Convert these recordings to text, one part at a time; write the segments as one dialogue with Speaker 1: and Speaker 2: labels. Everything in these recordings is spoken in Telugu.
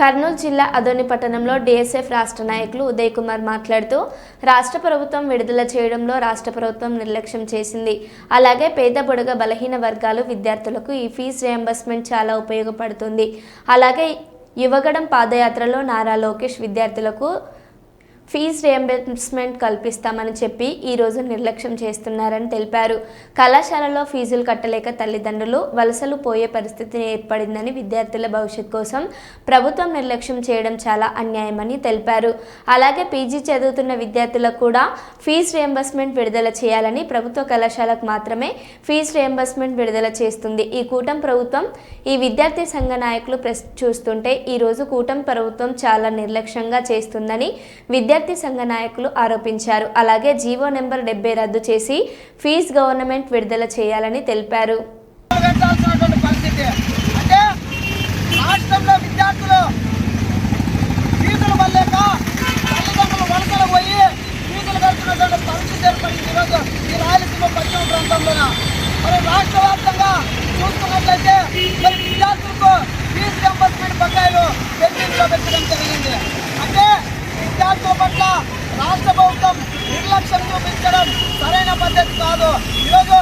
Speaker 1: కర్నూలు జిల్లా అదోని పట్టణంలో డిఎస్ఎఫ్ రాష్ట్ర నాయకులు ఉదయ్ కుమార్ మాట్లాడుతూ రాష్ట్ర ప్రభుత్వం విడుదల చేయడంలో రాష్ట్ర ప్రభుత్వం నిర్లక్ష్యం చేసింది. అలాగే పేద బుడగ బలహీన వర్గాలు విద్యార్థులకు ఈ ఫీజు రియంబర్స్మెంట్ చాలా ఉపయోగపడుతుంది. అలాగే యువగడం పాదయాత్రలో నారా లోకేష్ విద్యార్థులకు ఫీజు రియంబర్స్మెంట్ కల్పిస్తామని చెప్పి ఈరోజు నిర్లక్ష్యం చేస్తున్నారని తెలిపారు. కళాశాలలో ఫీజులు కట్టలేక తల్లిదండ్రులు వలసలు పోయే పరిస్థితి ఏర్పడిందని విద్యార్థుల భవిష్యత్ కోసం ప్రభుత్వం నిర్లక్ష్యం చేయడం చాలా అన్యాయమని తెలిపారు. అలాగే పీజీ చదువుతున్న విద్యార్థులకు కూడా ఫీజు రియంబర్స్మెంట్ విడుదల చేయాలని ప్రభుత్వ కళాశాలకు మాత్రమే ఫీజు రియంబర్స్మెంట్ విడుదల చేస్తుంది. ఈ కూటమి ప్రభుత్వం ఈ విద్యార్థి సంఘ నాయకులు ప్రెస్ చూస్తుంటే ఈరోజు కూటమి ప్రభుత్వం చాలా నిర్లక్ష్యంగా చేస్తుందని విద్యార్థి సంఘ నాయకులు ఆరోపించారు. అలాగే జీవో నెంబర్ డెబ్బై రద్దు చేసి ఫీజు గవర్నమెంట్ విడుదల చేయాలని తెలిపారు.
Speaker 2: అంటే రాష్ట్రంలో విద్యార్థులు ఫీజులు వల్లేక తల్లిదండ్రులు వలసలు పోయి ఫీజులు కడుతున్నటువంటి పరిస్థితి ఏర్పడింది ఈరోజు ఈ రాయలసీమ పశ్చిమ ప్రాంతంలోన మరి రాష్ట్ర వ్యాప్తంగా చూసుకున్నట్లయితే మరి విద్యార్థులకు ఫీజు రియంబర్స్మెంట్ బకాయిలు పెండింగ్లో పెట్టడం జరిగింది అంటే విద్యార్థుల పట్ల రాష్ట్ర ప్రభుత్వం నిర్లక్ష్యం చూపించడం సరైన పద్ధతి కాదు ఈరోజు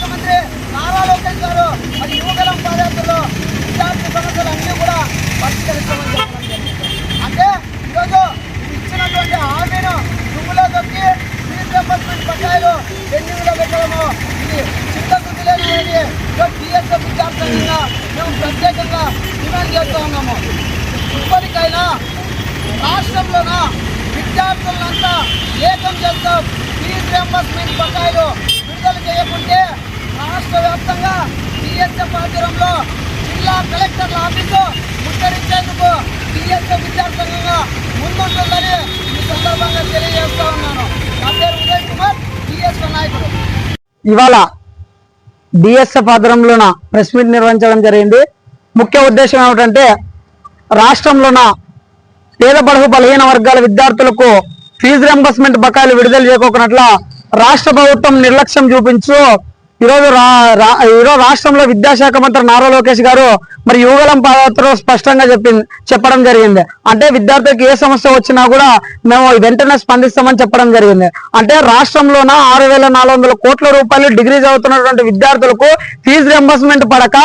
Speaker 2: ముఖ్యమంత్రి నారా లోకేష్ గారు మరి యువగలం పాదయాత్రలో విద్యార్థి సమస్యలు అన్నీ కూడా పరిష్కరించమని అంటే ఈరోజు ఇచ్చినటువంటి హామీను దుమ్ములో తొక్కి ఫీజు రియంబర్స్మెంట్ బకాయిలు పెండింగ్లో పెట్టడము ఇది చిత్తశుద్ధి లేనిది టీఎస్ఎఫ్ విద్యార్థులంగా మేము ప్రత్యేకంగా డిమాండ్ చేస్తూ ఉన్నాము. ఇప్పటికైనా రాష్ట్రంలోన విద్యార్థులంతా ఏకం చేస్తాం ఫీజు రియంబర్స్మెంట్ బకాయిలు విడుదల చేయకుంటే టీఎస్ఎఫ్ ఆధ్వర్యంలో జిల్లా కలెక్టర్ల ఆఫీసు ముట్టడించేందుకు టీఎస్ఎఫ్ విద్యార్థులంగా ముందుంటుందని ఈ సందర్భంగా తెలియజేస్తా ఉన్నాను. నా పేరు ఉదయ్ కుమార్ టీఎస్ఎఫ్ నాయకుడు.
Speaker 3: ఇవాళ డిఎస్ఎఫ్ ఆధ్వర్యంలోన ప్రెస్ మీట్ నిర్వహించడం జరిగింది. ముఖ్య ఉద్దేశం ఏమిటంటే రాష్ట్రంలోన పేద బడుగు బలహీన వర్గాల విద్యార్థులకు ఫీజు రింబర్స్మెంట్ బకాయిలు విడుదల చేయకోకున్నట్ల రాష్ట్ర ప్రభుత్వం నిర్లక్ష్యం చూపించు ఈరోజు రా ఈరోజు రాష్ట్రంలో విద్యాశాఖ మంత్రి నారా లోకేష్ గారు మరి యువగలం పాదయాత్రలో స్పష్టంగా చెప్పింది చెప్పడం జరిగింది. అంటే విద్యార్థులకు ఏ సమస్య వచ్చినా కూడా మేము వెంటనే స్పందిస్తామని చెప్పడం జరిగింది. అంటే రాష్ట్రంలోన ఆరు వేల నాలుగు వందల కోట్ల రూపాయలు డిగ్రీ చదువుతున్నటువంటి విద్యార్థులకు ఫీజు రింబర్స్మెంట్ పడక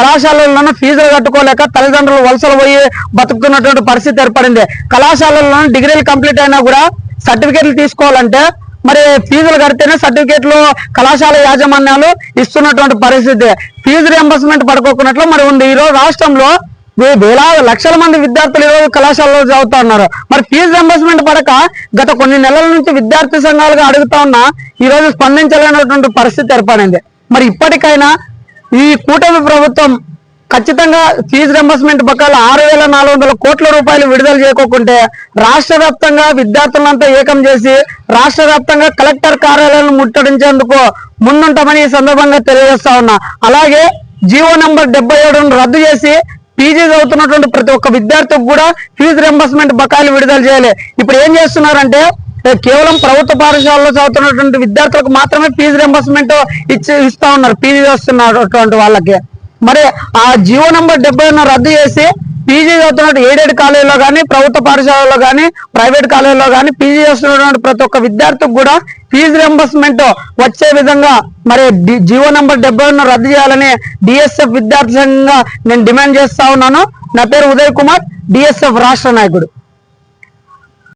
Speaker 3: కళాశాలల్లోనూ ఫీజులు కట్టుకోలేక తల్లిదండ్రులు వలసలు పోయి బతుకుతున్నటువంటి పరిస్థితి ఏర్పడింది. కళాశాలల్లోనూ డిగ్రీలు కంప్లీట్ అయినా కూడా సర్టిఫికేట్లు తీసుకోవాలంటే మరి ఫీజులు కడితేనే సర్టిఫికేట్లు కళాశాల యాజమాన్యాలు ఇస్తున్నటువంటి పరిస్థితి. ఫీజు రియంబర్స్మెంట్ పడుకోకున్నట్లు మరి ఉంది. ఈరోజు రాష్ట్రంలో వేలా లక్షల మంది విద్యార్థులు ఈరోజు కళాశాలలో చదువుతా ఉన్నారు. మరి ఫీజు రింబర్స్మెంట్ పడక గత కొన్ని నెలల నుంచి విద్యార్థి సంఘాలుగా అడుగుతా ఉన్నా ఈ రోజు స్పందించలేనటువంటి పరిస్థితి ఏర్పడింది. మరి ఇప్పటికైనా ఈ కూటమి ప్రభుత్వం ఖచ్చితంగా ఫీజు రింబర్స్మెంట్ బకాయిలు ఆరు వేల నాలుగు వందల కోట్ల రూపాయలు విడుదల చేయకోకుంటే రాష్ట్ర వ్యాప్తంగా విద్యార్థులంతా ఏకం చేసి రాష్ట్ర వ్యాప్తంగా కలెక్టర్ కార్యాలయాలను ముట్టడించేందుకు ముందుంటామని ఈ సందర్భంగా తెలియజేస్తా ఉన్నా. అలాగే జీవో నంబర్ డెబ్బై ఏడును రద్దు చేసి పీజీ చదువుతున్నటువంటి ప్రతి ఒక్క విద్యార్థికి కూడా ఫీజు రింబర్స్మెంట్ బకాయిలు విడుదల చేయాలి. ఇప్పుడు ఏం చేస్తున్నారంటే కేవలం ప్రభుత్వ పాఠశాలలో చదువుతున్నటువంటి విద్యార్థులకు మాత్రమే ఫీజు రింబర్స్మెంట్ ఇచ్చి ఇస్తా ఉన్నారు పీజీ చేస్తున్నటువంటి వాళ్ళకి. మరి ఆ జీవో నంబర్ డెబ్బై రద్దు చేసి పీజీ చదువుతున్నట్టు ఏడేడు కాలేజీలో కానీ ప్రభుత్వ పాఠశాలలో కానీ ప్రైవేట్ కాలేజీలో కానీ పీజీ చేస్తున్నటువంటి ప్రతి ఒక్క విద్యార్థికి కూడా ఫీజు రింబర్స్మెంట్ వచ్చే విధంగా మరి డి- నంబర్ డెబ్బై రద్దు చేయాలని డిఎస్ఎఫ్ విద్యార్థి సంఘంగా నేను డిమాండ్ చేస్తా ఉన్నాను. నా పేరు ఉదయ్ కుమార్ డిఎస్ఎఫ్ రాష్ట్ర నాయకుడు.